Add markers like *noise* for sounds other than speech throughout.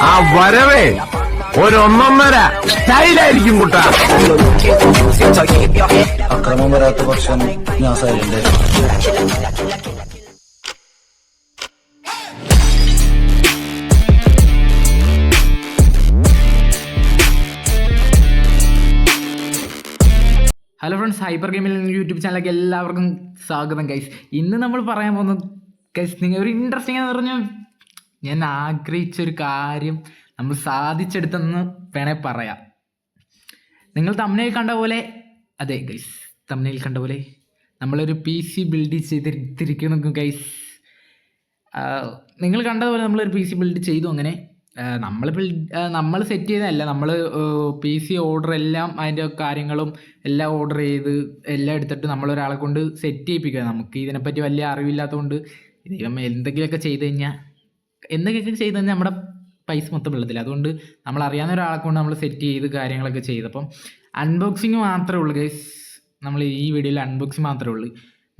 ആ വരവേ ഒരൊന്നൊന്നര സ്റ്റൈലായിരിക്കും കുട്ട. അക്രമം വരാത്ത പക്ഷം ഞാൻ സൈലന്റ് ഹലോ ഫ്രണ്ട്സ് ഹൈപ്പർ ഗെയിമിൽ യൂട്യൂബ് ചാനലിലേക്ക് എല്ലാവർക്കും സ്വാഗതം ഗൈസ് ഇന്ന് നമ്മൾ പറയാൻ പോകുന്നത് ഗൈസ് നിങ്ങൾ ഒരു ഇൻട്രസ്റ്റിംഗ് എന്ന് പറഞ്ഞാൽ ഞാൻ ആഗ്രഹിച്ച ഒരു കാര്യം നമ്മൾ സാധിച്ചെടുത്തെന്ന് വേണേ പറയാം. നിങ്ങൾ തമ്മിൽ കണ്ട പോലെ അതെ ഗൈസ് തമ്മിൽ കണ്ട പോലെ നമ്മളൊരു പി സി ബിൽഡ് ചെയ്തിരിക്കുന്നു ഗൈസ് നിങ്ങൾ കണ്ടതുപോലെ നമ്മളൊരു പി സി ബിൽഡ് ചെയ്തു അങ്ങനെ. നമ്മൾ ബിൽഡ് നമ്മൾ സെറ്റ് ചെയ്തതല്ല നമ്മൾ പി സി ഓർഡർ എല്ലാം അതിന്റെ കാര്യങ്ങളും എല്ലാം ഓർഡർ ചെയ്ത് എല്ലാം എടുത്തിട്ട് നമ്മളൊരാളെ കൊണ്ട് സെറ്റ് ചെയ്യിപ്പിക്കുക. നമുക്ക് ഇതിനെപ്പറ്റി വലിയ അറിവില്ലാത്തതുകൊണ്ട് ദൈവം എന്തെങ്കിലുമൊക്കെ ചെയ്ത് കഴിഞ്ഞാൽ എന്തെങ്കിലുമൊക്കെ ചെയ്ത് കഴിഞ്ഞാൽ നമ്മുടെ പൈസ മൊത്തം വെള്ളത്തില്ല അതുകൊണ്ട് നമ്മൾ അറിയാവുന്ന ഒരാളെ കൊണ്ട് നമ്മൾ സെറ്റ് ചെയ്ത് കാര്യങ്ങളൊക്കെ ചെയ്തപ്പം അൺബോക്സിങ് മാത്രമേ ഉള്ളൂ ഗൈസ് നമ്മൾ ഈ വീഡിയോയിൽ അൺബോക്സിങ് മാത്രമേ ഉള്ളൂ.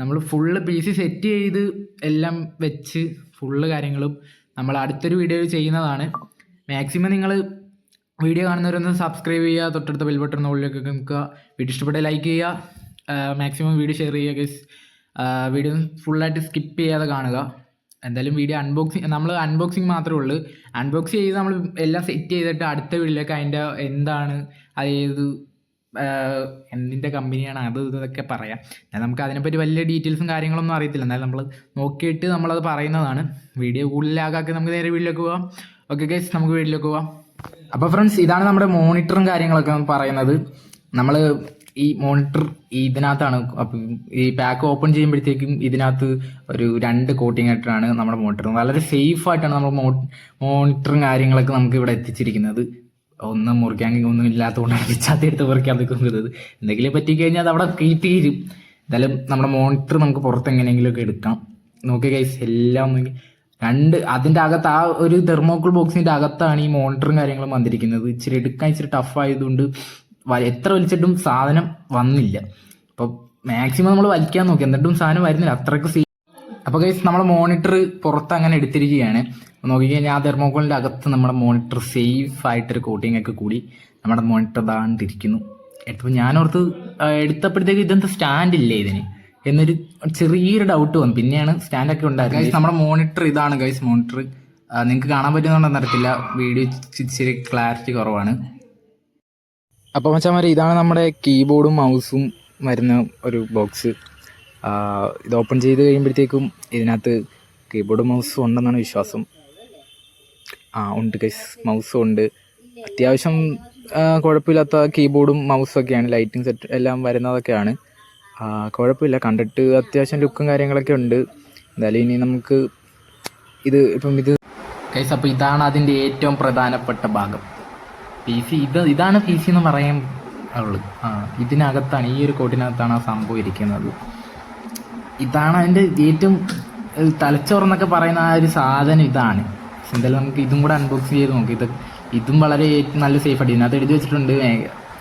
നമ്മൾ ഫുള്ള് പി സി സെറ്റ് ചെയ്ത് എല്ലാം വെച്ച് ഫുള്ള് കാര്യങ്ങളും നമ്മൾ അടുത്തൊരു വീഡിയോ ചെയ്യുന്നതാണ്. മാക്സിമം നിങ്ങൾ വീഡിയോ കാണുന്നവരൊന്ന് സബ്സ്ക്രൈബ് ചെയ്യുക തൊട്ടടുത്ത ബെൽ ബട്ടൺ മുകളിലേക്ക് നിൽക്കുക. വീഡിയോ ഇഷ്ടപ്പെട്ട ലൈക്ക് ചെയ്യുക. മാക്സിമം വീഡിയോ ഷെയർ ചെയ്യുക ഗൈസ് വീഡിയോ ഫുള്ളായിട്ട് സ്കിപ്പ് ചെയ്യാതെ കാണുക. എന്തായാലും വീഡിയോ അൺബോക്സിങ് നമ്മൾ അൺബോക്സിങ് മാത്രമേ ഉള്ളൂ. അൺബോക്സ് ചെയ്ത് നമ്മൾ എല്ലാം സെറ്റ് ചെയ്തിട്ട് അടുത്ത വീട്ടിലേക്ക് അതിന്റെ എന്താണ് അത് ഏത് എന്തിന്റെ കമ്പനിയാണ് അത് ഇതൊക്കെ പറയാം. എന്നാൽ നമുക്ക് അതിനെപ്പറ്റി വലിയ ഡീറ്റെയിൽസും കാര്യങ്ങളൊന്നും അറിയത്തില്ല. എന്നാലും നമ്മൾ നോക്കിയിട്ട് നമ്മളത് പറയുന്നതാണ്. വീഡിയോ കൂടുതലാകാക്കി നമുക്ക് നേരെ വീട്ടിലേക്ക് പോവാം. ഓക്കെ ഗൈസ് നമുക്ക് വീട്ടിലേക്ക് പോവാം. അപ്പോൾ ഫ്രണ്ട്സ് ഇതാണ് നമ്മുടെ മോണിറ്ററും കാര്യങ്ങളൊക്കെ പറയുന്നത്. നമ്മൾ ഈ മോണിറ്റർ ഇതിനകത്താണ് ഈ പാക്ക് ഓപ്പൺ ചെയ്യുമ്പോഴത്തേക്കും ഇതിനകത്ത് ഒരു രണ്ട് കോട്ടിംഗ് ആയിട്ടാണ് നമ്മുടെ മോണിറ്റർ വളരെ സേഫ് ആയിട്ടാണ് നമ്മൾ മോണിറ്ററും കാര്യങ്ങളൊക്കെ നമുക്ക് ഇവിടെ എത്തിച്ചിരിക്കുന്നത്. ഒന്നും മുറിക്കാൻ ഒന്നും ഇല്ലാത്തതുകൊണ്ടാണ് പിച്ചാത്തി *laughs* എടുത്ത് മുറിക്കാൻ നിൽക്കുന്നത്. എന്തെങ്കിലും പറ്റിക്കഴിഞ്ഞാൽ അത് അവിടെ തീരും എന്തായാലും നമ്മുടെ മോണിറ്റർ നമുക്ക് പുറത്ത് എങ്ങനെയെങ്കിലുമൊക്കെ എടുക്കാം. നോക്കി ഗൈസ് എല്ലാം രണ്ട് അതിന്റെ അകത്ത് ആ ഒരു തെർമോക്കോൾ ബോക്സിന്റെ അകത്താണ് ഈ മോണിറ്ററും കാര്യങ്ങളും വന്നിരിക്കുന്നത്. ഇച്ചിരി എടുക്കാൻ ഇച്ചിരി ടഫ് ആയതുകൊണ്ട് എത്ര വലിച്ചിട്ടും സാധനം വന്നില്ല. അപ്പോൾ മാക്സിമം നമ്മൾ വലിക്കാൻ നോക്കി. എന്നിട്ടും സാധനം വരുന്നില്ല. അത്രയ്ക്ക് സീ അപ്പോൾ ഗൈസ് നമ്മുടെ മോണിറ്റർ പുറത്ത് അങ്ങനെ എടുത്തിരിക്കുകയാണ്. നോക്കിക്കഴിഞ്ഞാൽ ആ തെർമോക്കോളിന്റെ അകത്ത് നമ്മുടെ മോണിറ്റർ സേഫ് ആയിട്ടൊരു കോട്ടിംഗ് ഒക്കെ കൂടി നമ്മുടെ മോണിറ്റർ താണ്ടിരിക്കുന്നു എടുത്തപ്പോൾ ഞാനോർത്ത് എടുത്തപ്പോഴത്തേക്ക് ഇതെന്താ സ്റ്റാൻഡ് ഇല്ലേ ഇതിന്? എന്നൊരു ചെറിയൊരു ഡൗട്ട് വന്നു. പിന്നെയാണ് സ്റ്റാൻഡൊക്കെ ഉണ്ടായത് ഗൈസ് നമ്മുടെ മോണിറ്റർ ഇതാണ് ഗൈസ് മോണിറ്റർ നിങ്ങൾക്ക് കാണാൻ പറ്റുന്നുണ്ടെന്ന് അറിയത്തില്ല. വീഡിയോ ഇച്ചിരി ക്ലാരിറ്റി കുറവാണ്. അപ്പോൾ മച്ചാമാരെ ഇതാണ് നമ്മുടെ കീബോർഡും മൗസും വരുന്ന ഒരു ബോക്സ് ഇത് ഓപ്പൺ ചെയ്ത് കഴിയുമ്പോഴത്തേക്കും ഇതിനകത്ത് കീബോർഡും മൗസും ഉണ്ടെന്നാണ് വിശ്വാസം. ആ ഉണ്ട് ഗൈസ് മൗസും ഉണ്ട്. അത്യാവശ്യം കുഴപ്പമില്ലാത്ത കീബോർഡും മൗസും ഒക്കെയാണ്. ലൈറ്റിംഗ് സെറ്റ് എല്ലാം വരുന്നതൊക്കെയാണ്. കുഴപ്പമില്ല. കണ്ടിട്ട് അത്യാവശ്യം ലുക്കും കാര്യങ്ങളൊക്കെ ഉണ്ട്. എന്തായാലും ഇനി നമുക്ക് ഇത് ഇപ്പം ഇത് ഗൈസ് അപ്പോൾ ഇതാണ് അതിന്റെ ഏറ്റവും പ്രധാനപ്പെട്ട ഭാഗം. പി സി ഇത് ഇതാണ് പി സി എന്ന് പറയാൻ ഉള്ളു. ആ ഇതിനകത്താണ് ഈ ഒരു കോട്ടിനകത്താണ് ആ സംഭവം ഇരിക്കുന്നത്. ഇതാണ് അതിന്റെ ഏറ്റവും തലച്ചോറെന്നൊക്കെ പറയുന്ന ആ ഒരു സാധനം ഇതാണ്. എന്തായാലും നമുക്ക് ഇതും കൂടെ അൺബോക്സ് ചെയ്ത് നോക്കി. ഇത് ഇതും വളരെ ഏറ്റവും നല്ല സേഫ് ആയിട്ട് ഇതിനകത്ത് എഴുതി വെച്ചിട്ടുണ്ട്.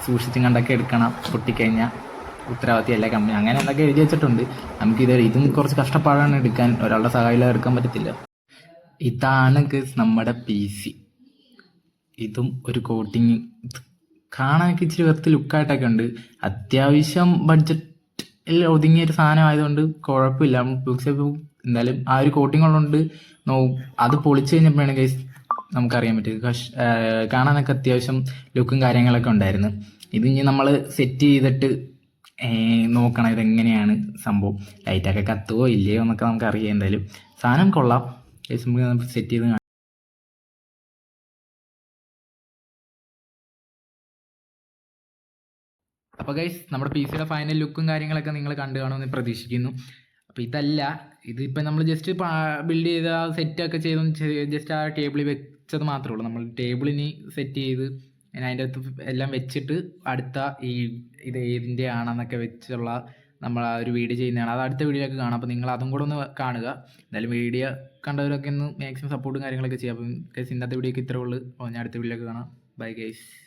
സൂക്ഷിച്ചും കണ്ടൊക്കെ എടുക്കണം. പൊട്ടിക്കഴിഞ്ഞാൽ ഉത്തരവാദിത്തം എല്ലാ കമ്പനി അങ്ങനെ എന്തൊക്കെ എഴുതി വെച്ചിട്ടുണ്ട്. നമുക്ക് നമുക്കിത് ഇതും കുറച്ച് കഷ്ടപ്പാടാണ് എടുക്കാൻ. ഒരാളുടെ സഹായം എടുക്കാൻ പറ്റത്തില്ല. ഇതാണ് നമ്മുടെ പി സി ഇതും ഒരു കോട്ടിങ് കാണാനൊക്കെ ഇച്ചിരി വെറുതെ ലുക്കായിട്ടൊക്കെ ഉണ്ട്. അത്യാവശ്യം ബഡ്ജറ്റിൽ ഒതുങ്ങിയ ഒരു സാധനം ആയതുകൊണ്ട് കുഴപ്പമില്ല ബുക്സ് എന്തായാലും ആ ഒരു കോട്ടിങ് ഉള്ളതുകൊണ്ട് നോ അത് പൊളിച്ചു കഴിഞ്ഞപ്പോഴാണ് ഗൈസ് നമുക്കറിയാൻ പറ്റിയത്. കാണാനൊക്കെ അത്യാവശ്യം ലുക്കും കാര്യങ്ങളൊക്കെ ഉണ്ടായിരുന്നു. ഇത് ഇനി നമ്മൾ സെറ്റ് ചെയ്തിട്ട് നോക്കണം ഇതെങ്ങനെയാണ് സംഭവം. ലൈറ്റൊക്കെ കത്തുവോ ഇല്ലയോ എന്നൊക്കെ നമുക്ക് അറിയാം എന്തായാലും. സാധനം കൊള്ളാം. സെറ്റ് ചെയ്ത് അപ്പോൾ ഗൈസ് നമ്മുടെ പി സിയുടെ ഫൈനൽ ലുക്കും കാര്യങ്ങളൊക്കെ നിങ്ങൾ കണ്ടു കാണുമെന്ന് പ്രതീക്ഷിക്കുന്നു. അപ്പോൾ ഇതല്ല ഇതിപ്പോൾ നമ്മൾ ജസ്റ്റ് ബിൽഡ് ചെയ്ത ആ സെറ്റൊക്കെ ചെയ്ത് ജസ്റ്റ് ആ ടേബിളിൽ വെച്ചത് മാത്രമേ ഉള്ളൂ. നമ്മൾ ടേബിളിന് സെറ്റ് ചെയ്ത് അതിന്റെ അകത്ത് എല്ലാം വെച്ചിട്ട് അടുത്ത ഈ ഇത് ഏതിന്റെ ആണെന്നൊക്കെ വെച്ചുള്ള നമ്മൾ ആ ഒരു വീഡിയോ ചെയ്യുന്നതാണ്. അത് അടുത്ത വീഡിയോയിലൊക്കെ കാണാം. അപ്പോൾ നിങ്ങൾ അതും കൂടെ ഒന്ന് കാണുക. എന്തായാലും വീഡിയോ കണ്ടവരൊക്കെ ഒന്ന് മാക്സിമം സപ്പോർട്ടും കാര്യങ്ങളൊക്കെ ചെയ്യാം അപ്പം ഗൈസ് ഇന്നത്തെ വീഡിയോക്ക് ഇത്രേ ഉള്ളൂ. അപ്പോൾ ഞാൻ അടുത്ത വീഡിയോയിലൊക്കെ കാണാം. Bye guys